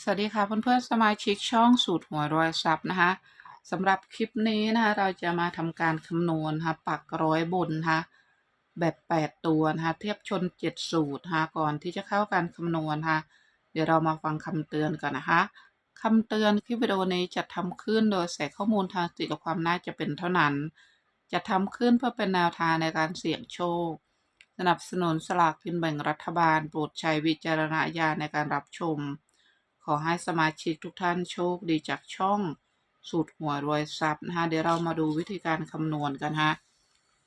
สวัสดีค่ะเพื่อนๆสมาชิกช่องสูตรหัวรอยซับนะคะสำหรับคลิปนี้นะคะเราจะมาทำการคำนวณนะคะปักร้อยบนนะคะแบบ 8 ตัวนะคะเทียบชน 7 สูตรนะคะก่อนที่จะเข้าการคำนวณนะคะเดี๋ยวเรามาฟังคำเตือนกันนะคะคำเตือนคลิปวิดีโอนี้จะทำขึ้นโดยใส่ข้อมูลทางสถิติและความน่าจะเป็นเท่านั้นจะทำขึ้นเพื่อเป็นแนวทางในการเสี่ยงโชค สนับสนุนสลากกินแบ่งรัฐบาล โปรดใช้วิจารณญาณในการรับชม ขอให้สมาชิกทุกท่านโชคดีจากช่องสูตรหัวรวยทรัพย์นะคะเดี๋ยวเรามาดูวิธีการคำนวณกันฮะ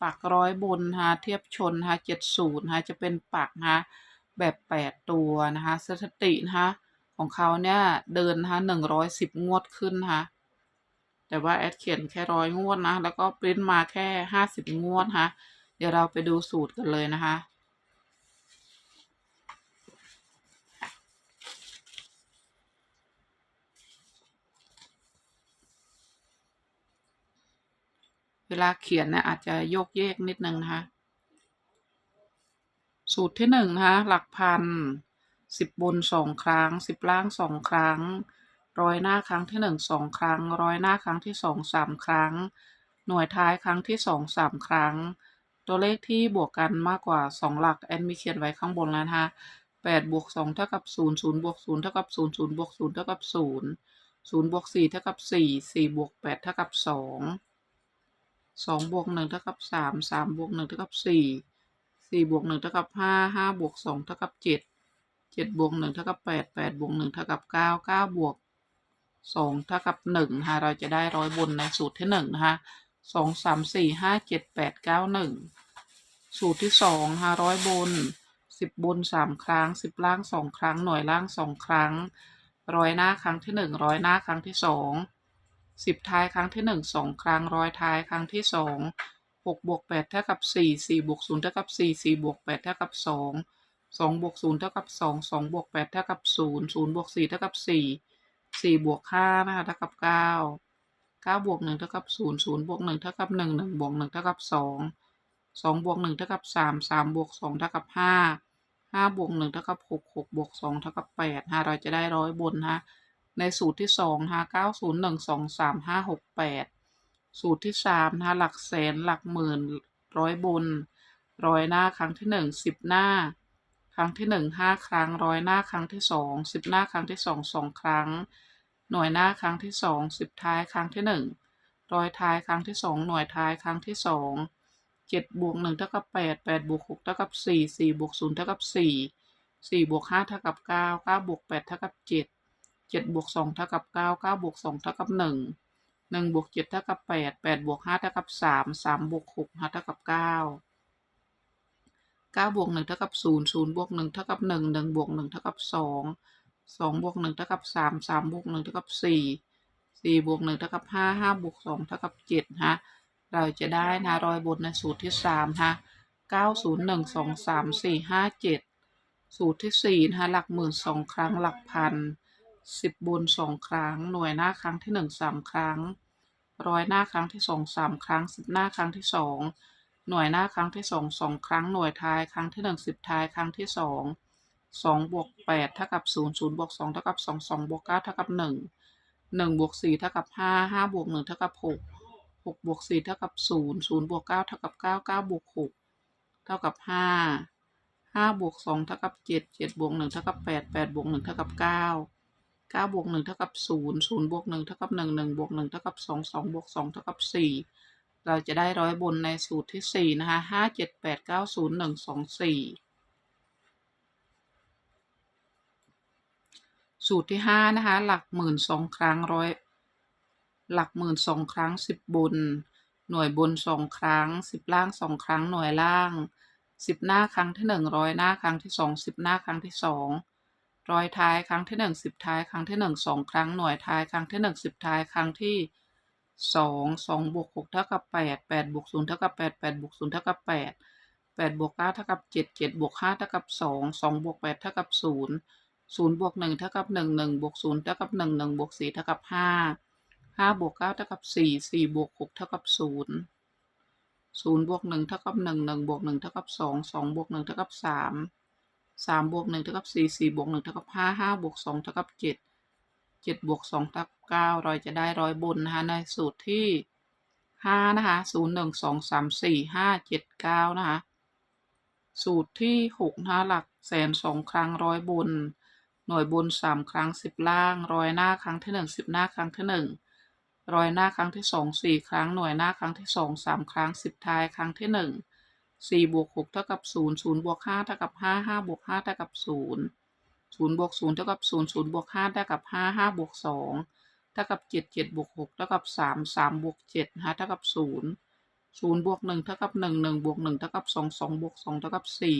ปักร้อยบนฮะเทียบชนฮะเจ็ดศูนย์ฮะจะเป็นปักฮะแบบแปดตัวนะคะสถิตินะคะของเขาเนี่ยเดินฮะหนึ่งร้อยสิบงวดขึ้นฮะแต่ว่าแอดเขียนแค่ร้อยงวดนะ แล้วก็ปริ้นมาแค่ห้าสิบงวดฮะเดี๋ยวเราไปดูสูตรกันเลยนะคะ ลาเขียนเนี่ยอาจจะโยกเยกนิดนึงนะคะ สูตรที่หนึ่งนะคะ หลักพันสิบบนสองครั้งสิบล่างสองครั้ง ร้อยหน้าครั้งที่หนึ่งสองครั้ง ร้อยหน้าครั้งที่สองสามครั้ง หน่วยท้ายครั้งที่สองสามครั้ง ตัวเลขที่บวกกันมากกว่าสองหลักแอนมีเขียนไว้ข้างบนแล้วนะคะแปดบวกสองเท่ากับศูนย์ศูนย์บวกศูนย์เท่ากับศูนย์ศูนย์บวกศูนย์เท่ากับศูนย์ศูนย์บวกสี่เท่ากับสี่สี่บวกแปดเท่ากับสอง สองบวกหนึ่งเท่ากับสามสามบวกหนึ่งเท่ากับสี่สี่บวกหนึ่งเท่ากับห้าห้าบวกสองเท่ากับเจ็ดเจ็ดบวกหนึ่งเท่ากับแปดแปดบวกหนึ่งเท่ากับเก้าเก้าบวกสองเท่ากับหนึ่งค่ะเราจะได้ร้อยบนในสูตรที่หนึ่งนะคะสองสามสี่ห้าเจ็ดแปดเก้าหนึ่งสูตรที่สองค่ะร้อยบนสิบบนสามครั้งสิบล่างสองครั้งหน่วยล่างสองครั้งร้อยหน้าครั้งที่หนึ่งร้อยหน้าครั้งที่สอง สิบท้ายครั้งที่หนึ่งสองครั้งร้อยท้ายครั้งที่สองหกบวกแปดเท่ากับสี่สี่บวกศูนย์เท่ากับสี่สี่บวกแปดเท่ากับสองสองบวกศูนย์เท่ากับสองสองบวกแปดเท่ากับศูนย์ศูนย์บวกสี่เท่ากับสี่สี่บวกห้านะคะเท่ากับเก้าเก้าบวกหนึ่งเท่ากับศูนย์ศูนย์บวกหนึ่งเท่ากับหนึ่งหนึ่งบวกหนึ่งเท่ากับสองสองบวกหนึ่งเท่ากับสามสามบวกสองเท่ากับห้าห้าบวกหนึ่งเท่ากับหกหกบวกสองเท่ากับแปดฮะเราจะได้ร้อยบนฮะ ในสูตรที่สองนะคะเก้าศูนย์หนึ่งสองสามห้าหกแปดสูตรที่สามนะคะหลักแสนหลักหมื่นร้อยบนร้อยหน้าครั้งที่หนึ่งสิบหน้า ครั้งที่หนึ่งห้าครั้งร้อยหน้าครั้งที่สองสิบหน้าครั้งที่สองสองครั้ง หน่วยหน้าครั้งที่สองสิบท้ายครั้งที่หนึ่งร้อยท้ายครั้งที่สองหน่วยท้ายครั้งที่สองเจ็ดบวกหนึ่งเท่ากับแปดแปดบวกหกเท่ากับสี่สี่บวกศูนย์เท่ากับสี่สี่บวกห้าเท่ากับเก้าเก้าบวกแปดเท่ากับเจ็ด เจ็ดบวกสองเท่ากับเก้าเก้าบวกสองเท่ากับหนึ่งหนึ่งบวกเจ็ดเท่ากับแปดแปดบวกห้าเท่ากับสามสามบวกหกเท่ากับเก้าเก้าบวกหนึ่งเท่ากับศูนย์ศูนย์บวกหนึ่งเท่ากับหนึ่งหนึ่งบวกหนึ่งเท่ากับสองสองบวกหนึ่งเท่ากับสามสามบวกหนึ่งเท่ากับสี่สี่บวกหนึ่งเท่ากับห้าห้าบวกสองเท่ากับเจ็ดฮะเราจะได้นะรอยบนในสูตรที่สามฮะเก้าศูนย์หนึ่งสองสามสี่ห้าเจ็ดสูตรที่สี่ฮะหลักหมื่นสองครั้งหลักพัน สิบบนสองครั้ง หน่วยหน้าครั้งที่หนึ่งสามครั้ง ร้อยหน้าครั้งที่สองสามครั้ง สิบหน้าครั้งที่สองหน่วยหน้าครั้งที่สองสองครั้ง หน่วยท้ายครั้งที่หนึ่งสิบท้ายครั้งที่สองสองบวกแปดเท่ากับศูนย์ศูนย์บวกสองเท่ากับสองสองบวกเก้าเท่ากับหนึ่งหนึ่งบวกสี่เท่ากับห้าห้าบวกหนึ่งเท่ากับหกหกบวกสี่เท่ากับศูนย์ศูนย์บวกเก้าเท่ากับเก้าเก้าบวกหกเท่ากับห้าห้าบวกสองเท่ากับเจ็ดเจ็ดบวกหนึ่งเท่ากับแปดแปดบวกหนึ่งเท่ากับเก้า เก้าบวกหนึ่งเท่ากับศูนย์ศูนย์บวกหนึ่งเท่ากับหนึ่งหนึ่งบวกหนึ่งเท่ากับสองสองบวกสองเท่ากับสี่เราจะได้ร้อยบนในสูตรที่สี่นะคะห้าเจ็ดแปดเก้าศูนย์หนึ่งสองสี่สูตรที่ห้านะคะหลักหมื่นสองครั้งร้อยหลักหมื่นสองครั้งสิบบน หน่วยบนสองครั้งสิบล่างสองครั้งหน่วยล่างสิบหน้าครั้งที่หนึ่งร้อยหน้าครั้งที่สองสิบหน้าครั้งที่สอง ร้อยท้ายครั้งที่หนึ่งสิบท้ายครั้งที่หนึ่งสองครั้งหน่วยท้ายครั้งที่หนึ่งสิบท้ายครั้งที่สองสองบวกหกเท่ากับแปดแปดบวกศูนย์เท่ากับแปดแปดบวกศูนย์เท่ากับแปดแปดบวกเก้าเท่ากับเจ็ดเจ็ดบวกห้าเท่ากับสองสองบวกแปดเท่ากับศูนย์ศูนย์บวกหนึ่งเท่ากับหนึ่งหนึ่งบวกศูนย์เท่ากับหนึ่งหนึ่งบวกสี่เท่ากับห้าห้าบวกเก้าเท่ากับสี่สี่บวกหกเท่ากับศูนย์ศูนย์บวกหนึ่งเท่ากับหนึ่งหนึ่งบวกหนึ่งเท่ากับสองสองบวกหนึ่งเท่ากับสาม สามบวกหนึ่งเท่ากับสี่สี่บวกหนึ่งเท่ากับห้าห้าบวกสองเท่ากับเจ็ดเจ็ดบวกสองเท่ากับเก้าเราจะได้ร้อยบนนะคะในสูตรที่ห้านะคะศูนย์หนึ่งสองสามสี่ห้าเจ็ดเก้านะคะสูตรที่หกนะคะหลักแสนสองครั้งร้อยบน หน่วยบนสามครั้งสิบล่างร้อยหน้าครั้งที่หนึ่งสิบหน้าครั้งที่หนึ่งร้อยหน้าครั้งที่สองสี่ครั้งหน่วยหน้าครั้งที่สองสามครั้งสิบท้ายครั้งที่หนึ่ง สี่บวกหกเท่ากับศูนย์ศูนย์บวกห้าเท่ากับห้าห้าบวกห้าเท่ากับศูนย์ศูนย์บวกศูนย์เท่ากับศูนย์ศูนย์บวกห้าเท่ากับห้าห้าบวกสองเท่ากับเจ็ดเจ็ดบวกหกเท่ากับสามสามบวกเจ็ดนะเท่ากับศูนย์ศูนย์บวกหนึ่งเท่ากับหนึ่งหนึ่งบวกหนึ่งเท่ากับสองสองบวกสองเท่ากับสี่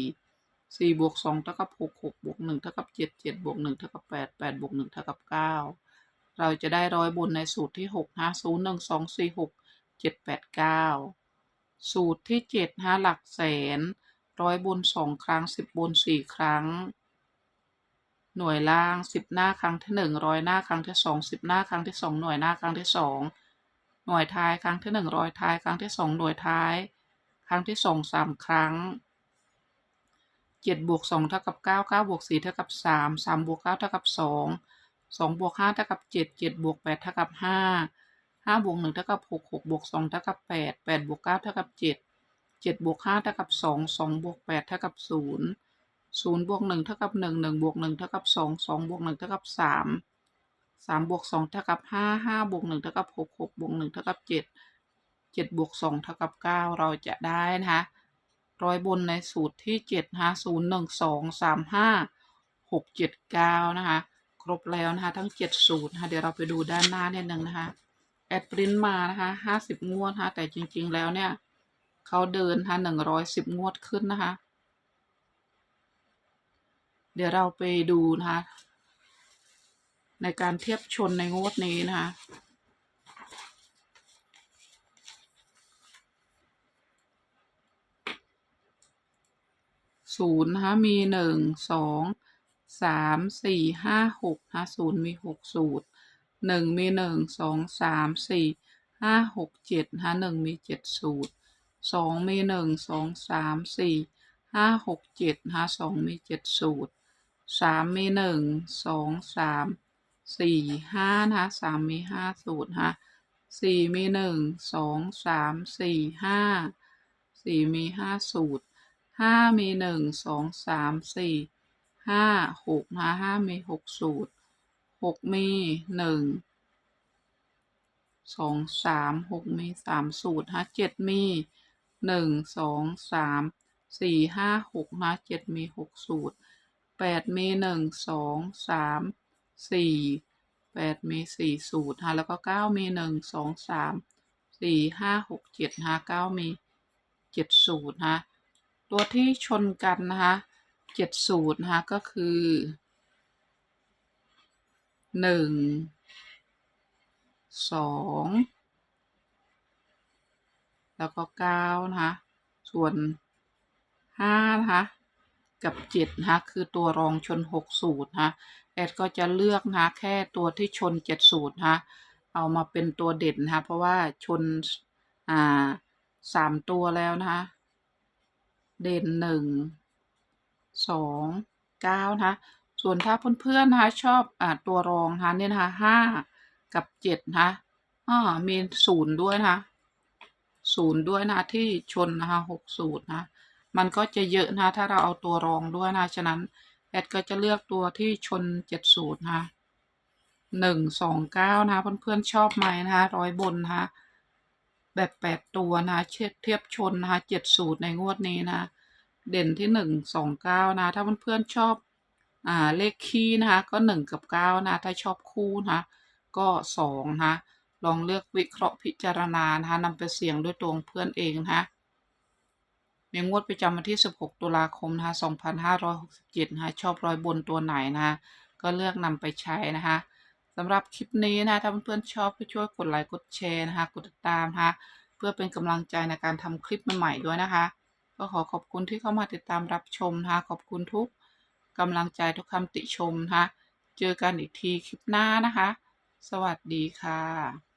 สี่บวกสองเท่ากับหกหกบวกหนึ่งเท่ากับเจ็ดเจ็ดบวกหนึ่งเท่ากับแปดแปดบวกหนึ่งเท่ากับเก้าเราจะได้ร้อยบนในสูตรที่หกห้าศูนย์หนึ่งสองสี่หกเจ็ดแปดเก้า สูตรที่เจ็ดห้าหลักแสน ร้อยบนสองครั้งสิบบนสี่ครั้ง หน่วยล่างสิบหน้าครั้งที่หนึ่งร้อยหน้าครั้งที่สองสิบหน้าครั้งที่สองหน่วยหน้าครั้งที่สองหน่วยท้ายครั้งที่หนึ่งร้อยท้ายครั้งที่สองหน่วยท้าย ครั้งที่สองสามครั้งเจ็ดบวกสองเท่ากับเก้าเก้าบวกสี่เท่ากับสามสามบวกเก้าเท่ากับสองสองบวกห้าเท่ากับเจ็ดเจ็ดบวกแปดเท่ากับห้า ห้าบวกหนึ่งเท่ากับหกหกบวกสองเท่ากับแปดแปดบวกเก้าเท่ากับเจ็ดเจ็ดบวกห้าเท่ากับสองสองบวกแปดเท่ากับศูนย์ศูนย์บวกหนึ่งเท่ากับหนึ่งหนึ่งบวกหนึ่งเท่ากับสองสองบวกหนึ่งเท่ากับสามสามบวกสองเท่ากับห้าห้าบวกหนึ่งเท่ากับหกหกบวกหนึ่งเท่ากับเจ็ดเจ็ดบวกสองเท่ากับเก้าเราจะได้นะคะร้อยบนในสูตรที่เจ็ดนะคะศูนย์หนึ่งสองสามห้าหกเจ็ดเก้านะคะ ครบแล้วนะคะ ทั้งเจ็ดสูตรนะคะเดี๋ยวเราไปดูด้านหน้านิดนึงนะคะ แอดปริ้นมานะคะห้าสิบงวดนะคะแต่จริง ๆ แล้วเนี่ยเขาเดินนะคะหนึ่งร้อยสิบงวดขึ้นนะคะ เดี๋ยวเราไปดูนะคะในการเทียบชนในงวดนี้นะคะศูนย์นะคะมีหนึ่งสองสามสี่ห้าหกนะคะศูนย์มีหกสูตร หนึ่งมีหนึ่งสองสามสี่ห้าหกเจ็ดนะหนึ่งมีเจ็ดสูตรสองมีหนึ่งสองสามสี่ห้าหกเจ็ดนะสองมีเจ็ดสูตรสามมีหนึ่งสองสามสี่ห้านะสามมีห้าสูตรนะคะสี่มีหนึ่งสองสามสี่ห้าสี่มีห้าสูตรห้ามีหนึ่งสองสามสี่ห้าหกนะห้ามีหกสูตร หกมีหนึ่งสองสามหกมีสามสูตรฮะเจ็ดมีหนึ่งสองสามสี่ห้าหกนะเจ็ดมีหกสูตรแปดมีหนึ่งสองสามสี่แปดมีสี่สูตรฮะแล้วก็เก้ามีหนึ่งสองสามสี่ห้าหกเจ็ดฮะเก้ามีเจ็ดสูตรฮะตัวที่ชนกันนะคะเจ็ดสูตรนะคะก็คือ หนึ่งสองแล้วก็เก้านะคะ ส่วนห้านะคะ กับเจ็ดนะคะ คือตัวรองชนหกสูตรนะคะแอดก็จะเลือกนะคะแค่ตัวที่ชนเจ็ดสูตรนะคะเอามาเป็นตัวเด่นนะคะ เพราะว่าชนอ่าสามตัวแล้วนะคะ เด่นหนึ่งสองเก้านะคะ ส่วนถ้าเพื่อนๆนะคะชอบอ่าตัวรองนะคะเนี่ยนะคะห้ากับเจ็ดนะคะอ่ามีศูนย์ด้วยนะคะศูนย์ด้วยนะที่ชนนะคะหกสูตรนะมันก็จะเยอะนะถ้าเราเอาตัวรองด้วยนะฉะนั้นแอดก็จะเลือกตัวที่ชนเจ็ดสูตรนะหนึ่งสองเก้านะเพื่อนๆชอบไหมนะคะร้อยบนนะคะแบบแปดตัวนะเทียบเทียบชนนะคะเจ็ดสูตรในงวดนี้นะ เด่นที่หนึ่งสองเก้านะ ถ้าเพื่อนๆชอบ อ่าเลขคี่นะคะก็หนึ่งกับเก้านะถ้าชอบคู่นะก็สองนะลองเลือกวิเคราะห์พิจารณานะคะนำไปเสี่ยงด้วยตัวเพื่อนเองนะคะในงวดประจำวันที่ 16 ตุลาคมนะคะ2567นะคะชอบร้อยบนตัวไหนนะคะก็เลือกนำไปใช้นะคะสำหรับคลิปนี้นะถ้าเพื่อนๆชอบก็ช่วยกดไลค์กดแชร์นะคะกดติดตามนะคะเพื่อเป็นกำลังใจในการทำคลิปใหม่ๆด้วยนะคะ ก็ขอขอบคุณที่เข้ามาติดตามรับชมนะคะขอบคุณทุก กำลังใจทุกคำติชมนะคะ เจอกันอีกทีคลิปหน้านะคะ สวัสดีค่ะ